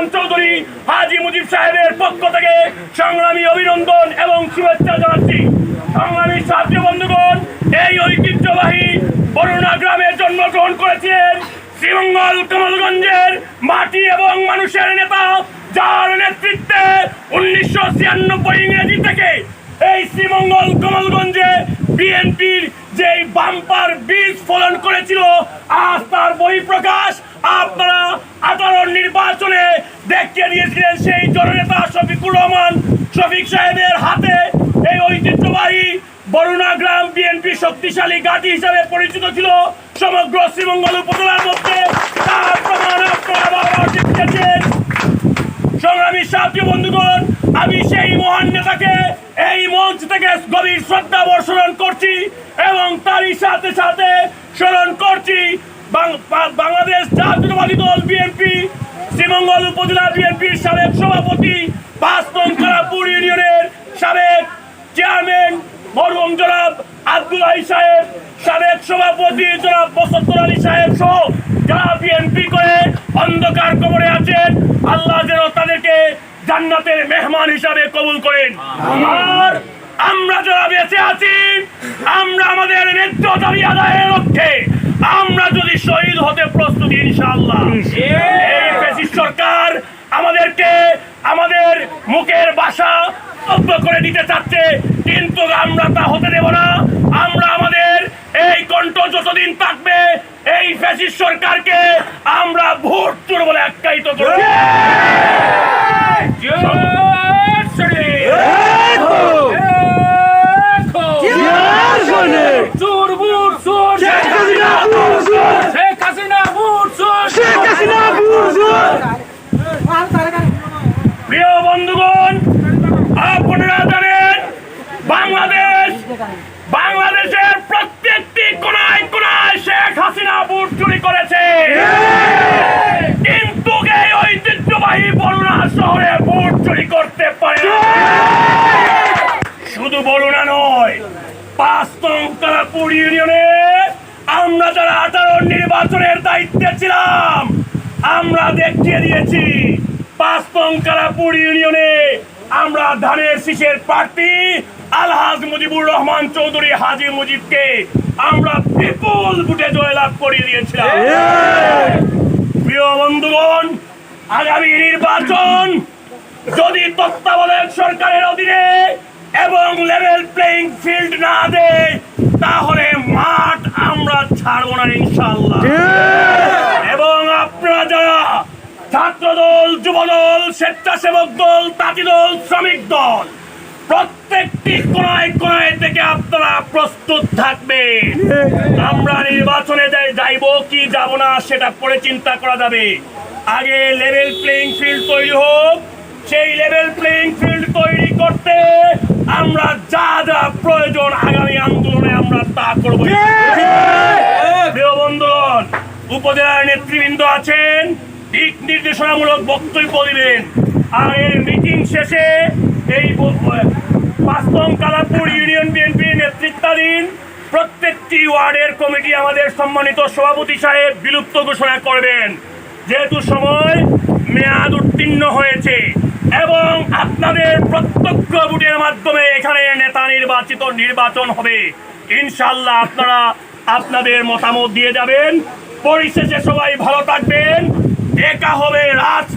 রহমান চৌধুরী, হাজি মুজিব সাহেবের পক্ষ থেকে সংগ্রামী অভিনন্দন এবং শুভেচ্ছা জানাচ্ছি। সংগ্রামী ছাত্র বন্ধুগণ, এই ঐতিহ্যবাহী বরুণা গ্রামে জন্মগ্রহণ করেছিলেন শ্রীমঙ্গল কমলগঞ্জের মাটি এবং মানুষের নেতা, যার নেতৃত্বে উনিশশো ছিয়ানব্বই ইংরেজি থেকে এই শ্রীমঙ্গল কমলগঞ্জে বিএনপির যেই বাম্পার বীজ ফলন করেছিল, আজ তার বহিঃপ্রকাশ। আপনারা আঠারোর নির্বাচনে দেখিয়ে দিয়েছিলেন সেই জননেতা শফিকুর রহমান, শফিক সাহেবের হাতে এই ঐতিহ্যবাহী বরুণা গ্রাম বিএনপি শক্তিশালী ঘাঁটি হিসাবে পরিচিত ছিল সমগ্র শ্রীমঙ্গল উপজেলার মধ্যে। তার প্রমাণ আপনারা সংগ্রামী সাথী বন্ধুগণ, আমি সেই মহান নেতাকে এই মঞ্চ থেকে গভীর শ্রদ্ধা বর্ষণ করছি এবং তারই সাথে সাথে স্মরণ করছি বাংলাদেশ জাতীয়তাবাদী দল বিএনপি, শ্রীমঙ্গল উপজেলা বিএনপির সাবেক সভাপতি পাঁচ নং খারাপুর ইউনিয়নের সাবেক চেয়ারম্যান মরহুম জনাব আব্দুল আলী সাহেব, সাবেক সভাপতি জনাব বসন্তর আলী সাহেব সহ যারা বিএনপি করে অন্ধকার কবরে আছেন, আল্লাহ যেন তাদেরকে জান্নাতের মেহমান হিসাবে কবুল করেন। আর আমরা যারা বেঁচে আছি, আমরা আমাদের ন্যায্য দাবি আদায়ের লক্ষ্যে আমরা যদি শহীদ হতে প্রস্তুত ইনশাআল্লাহ। এই ফ্যাসিস্ট সরকার আমাদেরকে আমাদের মুখের ভাষা বন্ধ করে দিতে চাচ্ছে কিন্তু আমরা তা হতে দেব না। আমরা আমাদের এই কণ্ঠ যতদিন থাকবে এই ফ্যাসিস্ট সরকারকে আমরা ভোট চোর বলে আখ্যায়িত করব শেখ হাসিনা বুট প্রিয় বন্ধুগণ আপনারা জানেন বাংলাদেশ বাংলাদেশের প্রত্যেকটি কোনায় কোনায় শেখ বুট চুরি করেছে। কিন্তু এই ঐতিহ্যবাহী বরুণা শহরে বুট চুরি করতে পারে। শুধু বরুণা নয় পাঁচ নং তারাপুর ইউনিয়নে আমরা যারা আঠারো নির্বাচনের দায়িত্বে ছিলাম আমরা দেখিয়ে দিয়েছি পাঁচ নং কালাপুর ইউনিয়নে আমরা ধানের শীষের প্রার্থী আলহাজ মুজিবুর রহমান চৌধুরী হাজি মুজিবকে আমরা বিপুল ভোটে জয়লাভ করিয়ে দিয়েছিলাম। প্রিয় বন্ধুগণ আগামী নির্বাচন যদি তত্ত্বাবধায়ক সরকারের অধীনে এবং লেভেল প্লেইং ফিল্ড না দেয় তাহলে মাঠ আমরা ছাড়বো না ইনশাল্লাহ এবং আপনারা যারা ছাত্র দল যুব দল স্বেচ্ছাসেবক দল তাঁতি দল শ্রমিক দল প্রত্যেকটি কোনায় কোনায় থেকে আপনারা প্রস্তুত থাকবেন আমরা নির্বাচনে যাই- যাইব, কি যাব না, সেটা পরে চিন্তা করা যাবে। আগে লেভেল প্লেইং ফিল্ড তৈরি হোক, সেই লেভেল প্লেইং ফিল্ড তৈরি করতে আমরা যা যা প্রয়োজন আগামী আন্দোলনে আমরা তা করব। প্রিয় বন্ধুগণ, উপজেলার নেতৃবৃন্দ আছেন, দিক নির্দেশনামূলক বক্তব্য দিবেন। আর এর মিটিং শেষে এই ব- পাঁচতং কালাপুর ইউনিয়ন বিএনপির নেতৃত্বাধীন প্রত্যেকটি ওয়ার্ডের কমিটি আমাদের সম্মানিত সভাপতি সাহেব বিলুপ্ত ঘোষণা করবেন। যেহেতু সময় মেয়াদ উত্তীর্ণ হয়েছে এবং আপনাদের প্রত্যক্ষ ভোটের মাধ্যমে এখানে নেতা নির্বাচিত নির্বাচন হবে ইনশাল্লাহ আপনারা আপনাদের মতামত দিয়ে যাবেন। পরিশেষে সবাই ভালো থাকবেন। দেখা হবে রাত